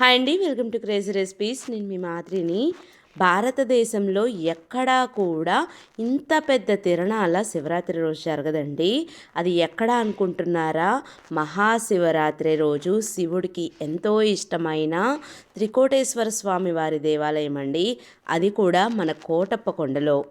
Hi అండి welcome to crazy recipes. నేను మీ మాదిరిని భారతదేశంలో ఎక్కడా కూడా ఇంత పెద్ద తిరణాల శివరాత్రి రోజు జరగదండి. అది ఎక్కడ అనుకుంటున్నారా? మహాశివరాత్రి రోజు శివుడికి ఎంతో ఇష్టమైన త్రికోటేశ్వర స్వామి వారి దేవాలయం అండి. అది కూడా మన కోటప్ప కొండలో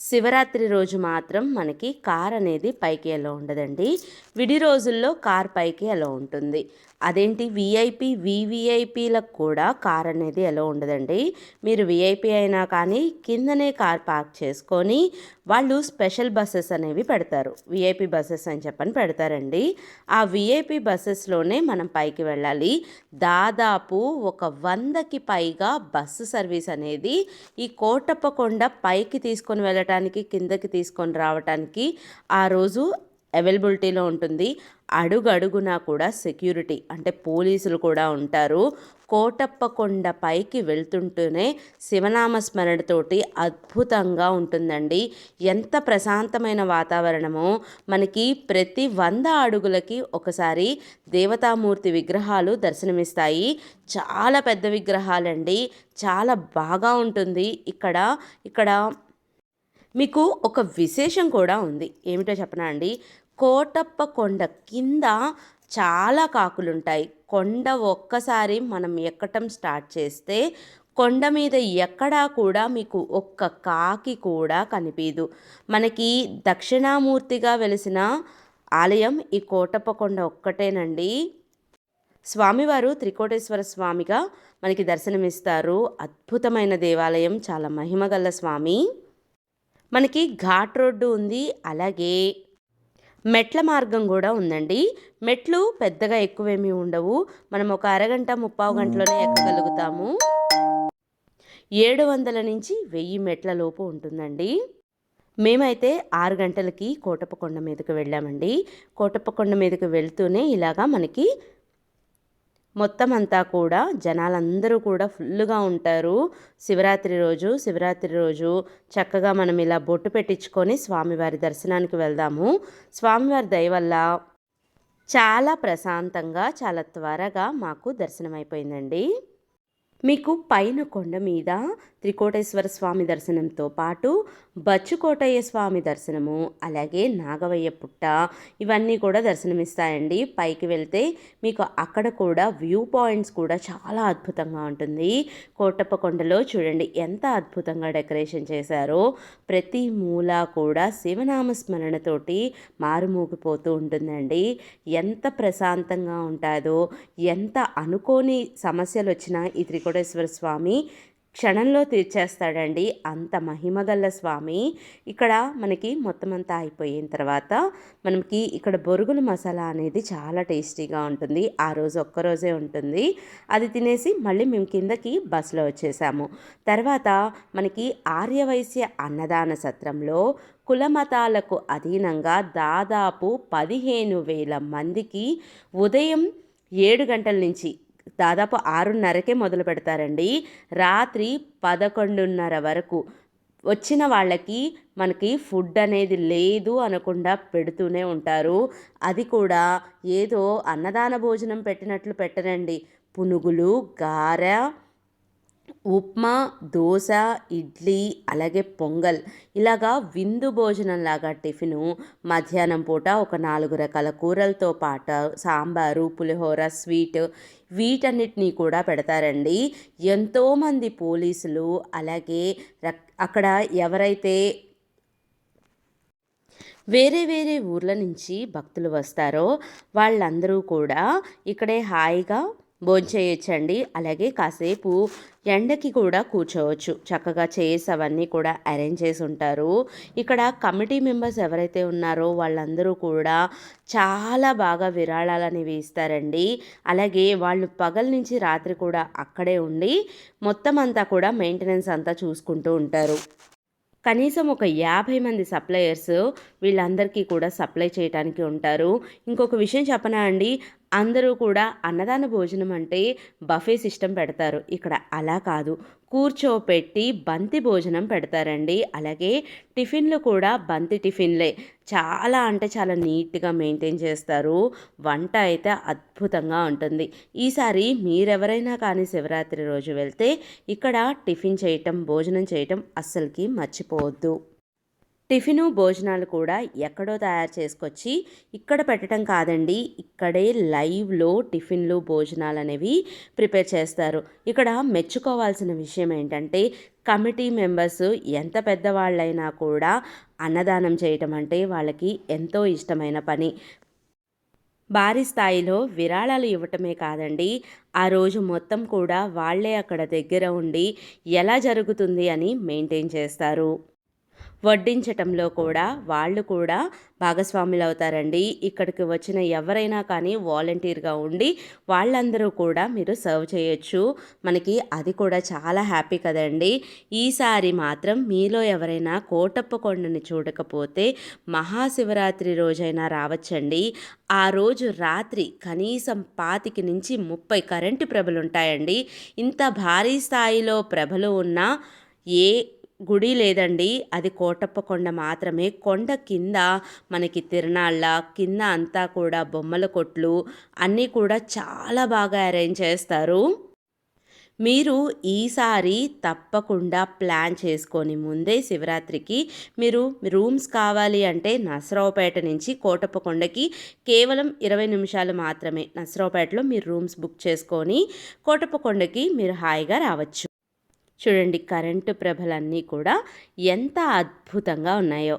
శివరాత్రి రోజు మాత్రం మనకి కార్ అనేది పైకి ఎలా ఉండదండి. విడి రోజుల్లో కార్ పైకి ఎలా ఉంటుంది. అదేంటి? విఐపి వివిఐపిలకు కూడా కార్ అనేది ఎలా ఉండదండి. మీరు విఐపి అయినా కానీ కిందనే కార్ పార్క్ చేసుకొని వాళ్ళు స్పెషల్ బస్సెస్ అనేవి పెడతారు. విఐపి బస్సెస్ అని చెప్పని పెడతారండి. ఆ విఐపి బస్సెస్లోనే మనం పైకి వెళ్ళాలి. దాదాపు ఒక వందకి పైగా బస్సు సర్వీస్ అనేది ఈ కోటప్పకొండ పైకి తీసుకొని వెళ్ళటానికి కిందకి తీసుకొని రావటానికి ఆ రోజు అవైలబిలిటీలో ఉంటుంది. అడుగడుగునా కూడా సెక్యూరిటీ అంటే పోలీసులు కూడా ఉంటారు. కోటప్పకొండ పైకి వెళ్తుంటూనే శివనామ స్మరణతోటి అద్భుతంగా ఉంటుందండి. ఎంత ప్రశాంతమైన వాతావరణమో. మనకి ప్రతి వంద అడుగులకి ఒకసారి దేవతామూర్తి విగ్రహాలు దర్శనమిస్తాయి. చాలా పెద్ద విగ్రహాలండి. చాలా బాగా ఉంటుంది. ఇక్కడ ఇక్కడ మీకు ఒక విశేషం కూడా ఉంది. ఏమిటో చెప్పనా అండి? కోటప్ప కొండ కింద చాలా కాకులుంటాయి. కొండ ఒక్కసారి మనం ఎక్కటం స్టార్ట్ చేస్తే కొండ మీద ఎక్కడా కూడా మీకు ఒక్క కాకి కూడా కనిపించదు మనకి దక్షిణామూర్తిగా వెలిసిన ఆలయం ఈ కోటప్ప కొండ ఒక్కటేనండి. స్వామివారు త్రికోటేశ్వర స్వామిగా మనకి దర్శనమిస్తారు. అద్భుతమైన దేవాలయం చాలా మహిమగల్ల స్వామి. మనకి ఘాట్ రోడ్డు ఉంది అలాగే మెట్ల మార్గం కూడా ఉందండి. మెట్లు పెద్దగా ఎక్కువేమీ ఉండవు. మనం ఒక అరగంట ముప్పావు గంటలోనే ఎక్కగలుగుతాము. ఏడు వందల నుంచి వెయ్యి మెట్ల లోపు ఉంటుందండి. మేమైతే ఆరు గంటలకి కోటప్పకొండ మీదకి వెళ్ళామండి. కోటప్పకొండ మీదకి వెళ్తూనే ఇలాగా మనకి మొత్తం అంతా కూడా జనాలందరూ కూడా ఫుల్గా ఉంటారు. శివరాత్రి రోజు శివరాత్రి రోజు చక్కగా మనం ఇలా బొట్టు పెట్టించుకొని స్వామివారి దర్శనానికి వెళ్దాము. స్వామివారి దయ వల్ల చాలా ప్రశాంతంగా చాలా త్వరగా మాకు దర్శనం అయిపోయిందండి మీకు పైన కొండ మీద త్రికోటేశ్వర స్వామి దర్శనంతో పాటు బచ్చుకోటయ్య స్వామి దర్శనము అలాగే నాగవయ్య పుట్ట ఇవన్నీ కూడా దర్శనమిస్తాయండి. పైకి వెళ్తే మీకు అక్కడ కూడా వ్యూ పాయింట్స్ కూడా చాలా అద్భుతంగా ఉంటుంది. కోటప్ప కొండలో చూడండి ఎంత అద్భుతంగా డెకరేషన్ చేశారో. ప్రతి మూల కూడా శివనామ స్మరణతోటి మారుమూగిపోతూ ఉంటుందండి. ఎంత ప్రశాంతంగా ఉంటుందో ఎంత అనుకోని సమస్యలు వచ్చినా ఈ త్రికోటేశ్వర స్వామి క్షణంలో తీర్చేస్తాడండి. అంత మహిమగల్ల స్వామి. ఇక్కడ మనకి మొత్తం అంతా అయిపోయిన తర్వాత మనకి ఇక్కడ బొరుగుల మసాలా అనేది చాలా టేస్టీగా ఉంటుంది. ఆ రోజు ఒక్కరోజే ఉంటుంది. అది తినేసి మళ్ళీ మేము కిందకి బస్సులో వచ్చేసాము. తర్వాత మనకి ఆర్యవైశ్య అన్నదాన సత్రంలో కులమతాలకు అధీనంగా దాదాపు పదిహేను వేల మందికి ఉదయం ఏడు గంటల నుంచి దాదాపు ఆరున్నరకే మొదలు పెడతారండి. రాత్రి పదకొండున్నర వరకు వచ్చిన వాళ్ళకి మనకి ఫుడ్ అనేది లేదు అనకుండా పెడుతూనే ఉంటారు. అది కూడా ఏదో అన్నదాన భోజనం పెట్టినట్లు పెట్టరండి. పునుగులు గారె ఉప్మా దోశ ఇడ్లీ అలాగే పొంగల్. ఇలాగా విందు భోజనం లాగా టిఫిను మధ్యాహ్నం పూట ఒక నాలుగు రకాల కూరలతో పాటు సాంబారు పులిహోర స్వీట్ వీటన్నిటినీ కూడా పెడతారండి. ఎంతోమంది పోలీసులు అలాగే అక్కడ ఎవరైతే వేరే వేరే ఊర్ల నుంచి భక్తులు వస్తారో వాళ్ళందరూ కూడా ఇక్కడే హాయిగా భోంచేయొచ్చండి అలాగే కాసేపు ఎండకి కూడా కూర్చోవచ్చు. చక్కగా చైర్స్ అవన్నీ కూడా అరేంజ్ చేసి ఉంటారు. ఇక్కడ కమిటీ మెంబర్స్ ఎవరైతే ఉన్నారో వాళ్ళందరూ కూడా చాలా బాగా విరాళాలు అనేవి ఇస్తారండి. అలాగే వాళ్ళు పగల నుంచి రాత్రి కూడా అక్కడే ఉండి మొత్తం అంతా కూడా మెయింటెనెన్స్ అంతా చూసుకుంటూ ఉంటారు. కనీసం ఒక యాభై మంది సప్లయర్స్ వీళ్ళందరికీ కూడా సప్లై చేయడానికి ఉంటారు. ఇంకొక విషయం చెప్పనా అండి? అందరూ కూడా అన్నదాన భోజనం అంటే బఫే సిస్టమ్ పెడతారు. ఇక్కడ అలా కాదు. కూర్చోపెట్టి బంతి భోజనం పెడతారండి. అలాగే టిఫిన్లు కూడా బంతి టిఫిన్లే. చాలా అంటే చాలా నీట్గా మెయింటైన్ చేస్తారు. వంట అయితే అద్భుతంగా ఉంటుంది. ఈసారి మీరెవరైనా కానీ శివరాత్రి రోజు వెళ్తే ఇక్కడ టిఫిన్ చేయటం భోజనం చేయటం అస్సలకి మర్చిపోవద్దు. టిఫిను భోజనాలు కూడా ఎక్కడో తయారు చేసుకొచ్చి ఇక్కడ పెట్టడం కాదండి. ఇక్కడే లైవ్లో టిఫిన్లు భోజనాలు అనేవి ప్రిపేర్ చేస్తారు. ఇక్కడ మెచ్చుకోవాల్సిన విషయం ఏంటంటే కమిటీ మెంబర్స్ ఎంత పెద్దవాళ్ళైనా కూడా అన్నదానం చేయటం అంటే వాళ్ళకి ఎంతో ఇష్టమైన పని. భారీ స్థాయిలో విరాళాలు ఇవ్వటమే కాదండి. ఆ రోజు మొత్తం కూడా వాళ్ళే అక్కడ దగ్గర ఉండి ఎలా జరుగుతుంది అని మెయింటైన్ చేస్తారు. వడ్డించటంలో కూడా వాళ్ళు కూడా భాగస్వాములు అవుతారండి ఇక్కడికి వచ్చిన ఎవరైనా కానీ వాలంటీర్గా ఉండి వాళ్ళందరూ కూడా మీరు సర్వ్ చేయొచ్చు. మనకి అది కూడా చాలా హ్యాపీ కదండి. ఈసారి మాత్రం మీలో ఎవరైనా కోటప్ప కొండని చూడకపోతే మహాశివరాత్రి రోజైనా రావచ్చండి. ఆ రోజు రాత్రి కనీసం పాతికి నుంచి ముప్పై కరెంటు ప్రభలు ఉంటాయండి ఇంత భారీ స్థాయిలో ప్రభలు ఉన్న ఏ గుడి లేదండి. అది కోటప్ప కొండ మాత్రమే. కొండ కింద మనకి తిరణాళ్ళ కింద అంతా కూడా బొమ్మల కొట్లు అన్నీ కూడా చాలా బాగా అరేంజ్ చేస్తారు. మీరు ఈసారి తప్పకుండా ప్లాన్ చేసుకొని ముందే శివరాత్రికి మీరు రూమ్స్ కావాలి అంటే నసరావుపేట నుంచి కోటప్పకొండకి కేవలం ఇరవై నిమిషాలు మాత్రమే. నసరావుపేటలో మీరు రూమ్స్ బుక్ చేసుకొని కోటప్పకొండకి మీరు హాయిగా రావచ్చు. చూడండి కరెంటు ప్రభలన్నీ కూడా ఎంత అద్భుతంగా ఉన్నాయో.